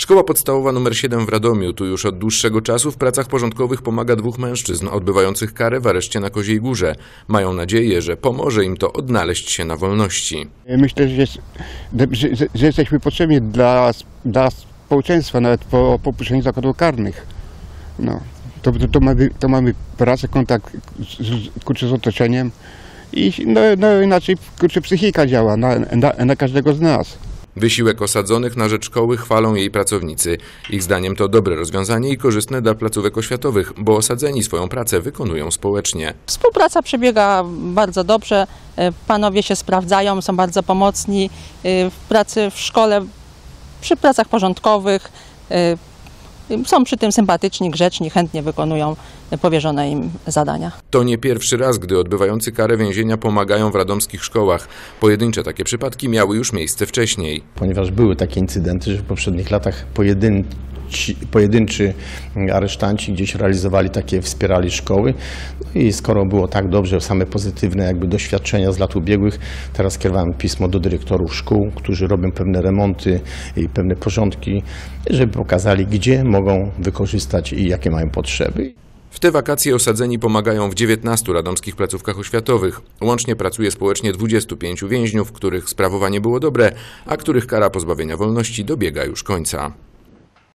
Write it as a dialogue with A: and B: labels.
A: Szkoła podstawowa nr 7 w Radomiu. Tu już od dłuższego czasu w pracach porządkowych pomaga dwóch mężczyzn odbywających karę w areszcie na Koziej Górze. Mają nadzieję, że pomoże im to odnaleźć się na wolności.
B: Myślę, że, jest, że, że, jesteśmy potrzebni dla, dla społeczeństwa, nawet po opuszczeniu zakładów karnych. No. To, to, to, mamy, to mamy pracę, kontakt z, kurczę, z otoczeniem i no, no inaczej kurczę, psychika działa na, na, na każdego z nas.
A: Wysiłek osadzonych na rzecz szkoły chwalą jej pracownicy. Ich zdaniem to dobre rozwiązanie i korzystne dla placówek oświatowych, bo osadzeni swoją pracę wykonują społecznie.
C: Współpraca przebiega bardzo dobrze. E, Panowie się sprawdzają, są bardzo pomocni e, w pracy w szkole, przy pracach porządkowych. Są przy tym sympatyczni, grzeczni, chętnie wykonują powierzone im zadania.
A: To nie pierwszy raz, gdy odbywający karę więzienia pomagają w radomskich szkołach. Pojedyncze takie przypadki miały już miejsce wcześniej.
D: ponieważ były takie incydenty, że w poprzednich latach pojedynczy aresztanci gdzieś realizowali takie, wspierali szkoły. No i skoro było tak dobrze, same pozytywne jakby doświadczenia z lat ubiegłych, teraz kierowałem pismo do dyrektorów szkół, którzy robią pewne remonty i pewne porządki, żeby pokazali, gdzie mogą wykorzystać i jakie mają potrzeby.
A: W te wakacje osadzeni pomagają w 19 radomskich placówkach oświatowych. Łącznie pracuje społecznie 25 więźniów, których sprawowanie było dobre, a których kara pozbawienia wolności dobiega już końca.